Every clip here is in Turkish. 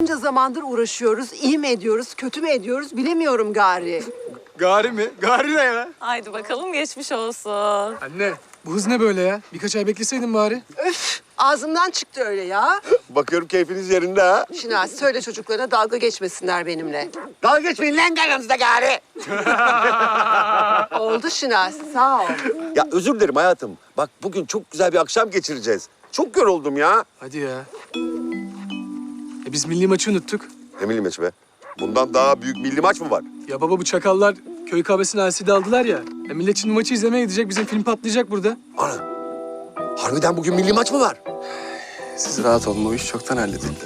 Bunca zamandır uğraşıyoruz. İyi mi ediyoruz, kötü mü ediyoruz bilemiyorum gari. Gari mi? Gari ne ya? Haydi bakalım geçmiş olsun. Anne bu hız ne böyle ya? Birkaç ay bekleseydin bari. Öf! Ağzımdan çıktı öyle ya. Bakıyorum keyfiniz yerinde ha. Şinasi söyle çocuklara dalga geçmesinler benimle. Dalga geçmeyin lan aranızda gari. Oldu Şinasi sağ ol. Ya özür dilerim hayatım. Bak bugün çok güzel bir akşam geçireceğiz. Çok yoruldum ya. Hadi ya. E biz milli maçı unuttuk. Ne milli maçı be? Bundan daha büyük milli maç mı var? Ya baba bu çakallar köy kahvesine LCD aldılar ya. E millet şimdi maçı izlemeye gidecek. Bizim film patlayacak burada. Ana. Harbiden bugün milli maç mı var? Siz rahat olun o iş çoktan halledildi.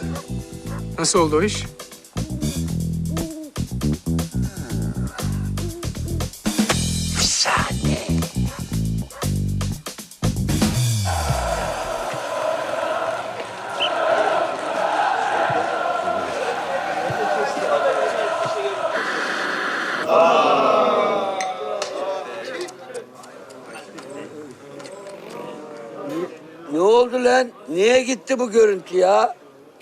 Nasıl oldu o iş? Ne oldu lan? Niye gitti bu görüntü ya?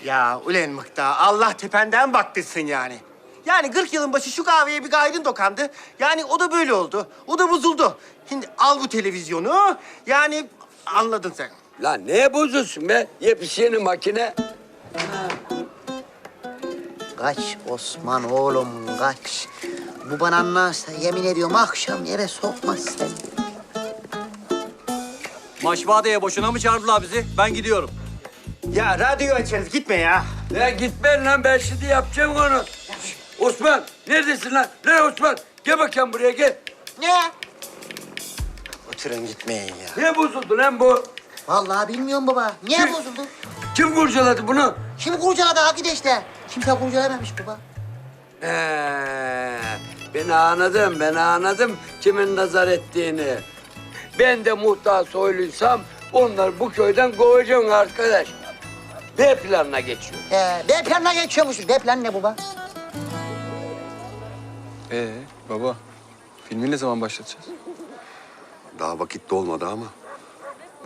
Ya ulen Mıkta, Allah tependen baktırsın yani. Yani 40 yılın başı şu kahveye bir gaydın dokandı. Yani o da böyle oldu. O da bozuldu. Şimdi al bu televizyonu. Yani anladın sen. Lan neye bozuyorsun be? Yepyeni makine. Kaç Osman oğlum kaç. Bu bana anlarsa yemin ediyorum akşam eve sokmaz seni. Maşvadeye boşuna mı çağırdılar bizi? Ben gidiyorum. Ya radyo açarız gitme ya. Lan gitme lan ben şimdi yapacağım onu. Osman neredesin lan? Ne Osman? Gel bakayım buraya gel. Ne? Oturun gitmeyin ya. Ne bozuldu lan bu? Vallahi bilmiyorum baba. Niye Kim? bozuldu? Kim kurcaladı bunu? Kim kurcaladı arkadaşlar? Kimse kurcalamamış baba. Ee, ben anladım, ben anladım kimin nazar ettiğini. Ben de muhtar soyluysam onları bu köyden kovacağım arkadaş. B planına geçiyor. Ee, B planına geçiyormuş. B plan ne baba? Ee baba filmi ne zaman başlatacağız? Daha vakit dolmadı ama.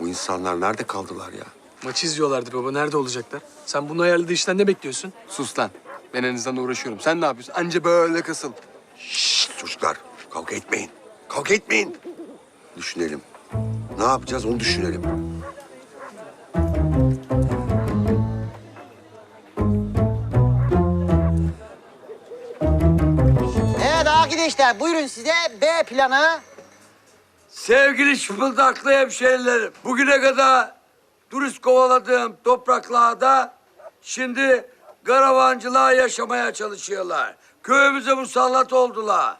Bu insanlar nerede kaldılar ya? Maçı izliyorlardır baba. Nerede olacaklar? Sen bunu ayarladığı işten ne bekliyorsun? Sus lan. Ben en azından uğraşıyorum. Sen ne yapıyorsun? Anca böyle kasıl. Şşt çocuklar kavga etmeyin. Kavga etmeyin. Düşünelim. Ne yapacağız onu düşünelim. Evet arkadaşlar buyurun size B planı. Sevgili şıpıldaklı hemşehrilerim, bugüne kadar turist kovaladığım topraklarda şimdi karavancılığa yaşamaya çalışıyorlar. Köyümüze musallat oldular.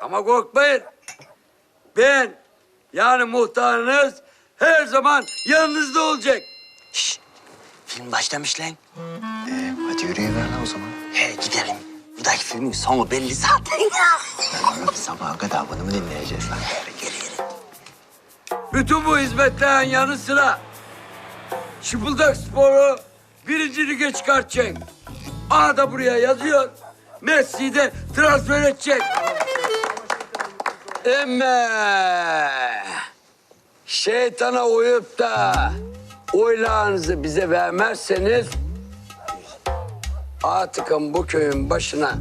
Ama korkmayın. Ben yani muhtarınız her zaman yanınızda olacak. Film başlamış lan. Ee, hadi yürüyüver lan o zaman. He gidelim. Buradaki filmin sonu belli zaten ya. Abi sabaha kadar bunu mu dinleyeceğiz lan? Gel yürü. Bütün bu hizmetlerin yanı sıra Şıpıldak Spor'u birinci lige çıkartacak. Aha da buraya yazıyor. Messi'yi de transfer edecek. Emme şeytana uyup da oylarınızı bize vermezseniz artıkın bu köyün başına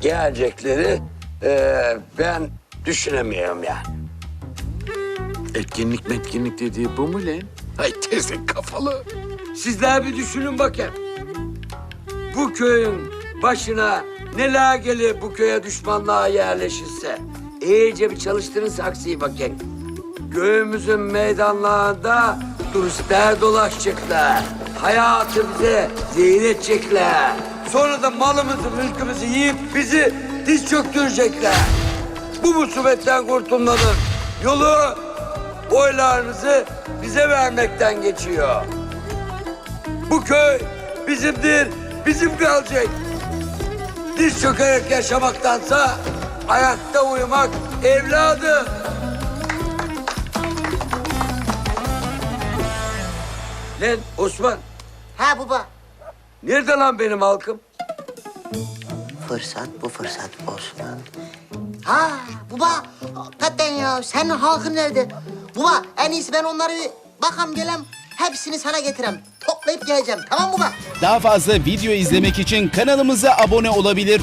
gelecekleri eee, ben düşünemiyorum yani. Etkinlik metkinlik dediği bu mu lan? Ay tezek kafalı. Sizler bir düşünün bakayım. Bu köyün başına neler gelir bu köye düşmanlığa yerleşirse. İyice bir çalıştırın saksıyı bakayım. Köyümüzün meydanlarında turistler dolaşacaklar. Hayatı bize zehir edecekler. Sonra da malımızı, mülkümüzü yiyip bizi diz çöktürecekler. Bu musibetten kurtulmanın yolu oylarınızı bize vermekten geçiyor. Bu köy bizimdir, bizim kalacak. Diz çökerek yaşamaktansa ayakta uyumak evladım. Lan Osman, Ha baba. nerede lan benim halkım? Fırsat bu fırsat Osman. Ha baba hakikaten ya senin halkın nerede? Baba en iyisi ben onları bakam gelem hepsini sana getirem. Topla atlayıp geleceğim. Tamam bak? Daha fazla video izlemek için kanalımıza abone olabilir.